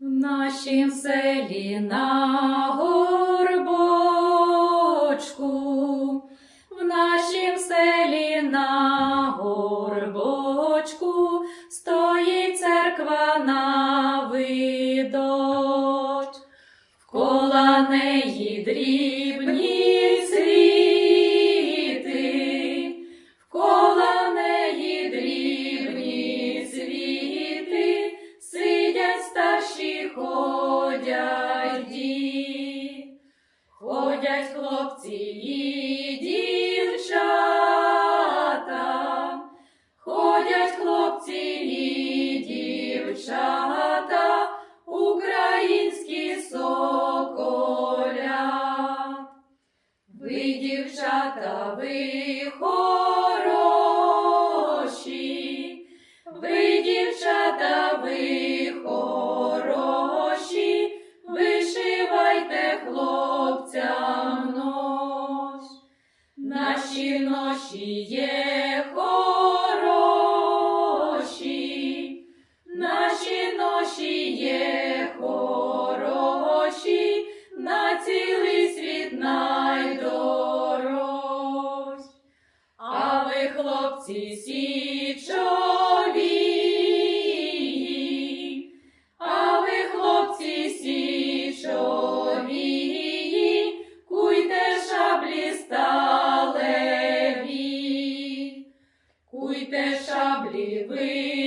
В нашім селі на горбочку, в нашім селі на горбочку стоїть церква на видоч, в кола неї дрібні Ходять хлопці і дівчата, ходять хлопці і дівчата, українські соколя. Ви, дівчата, ви хороші, Наші ноші є хороші, наші ноші є хороші, на цілий світ найдорожчі. А ви, хлопці, січові, шаблі ви.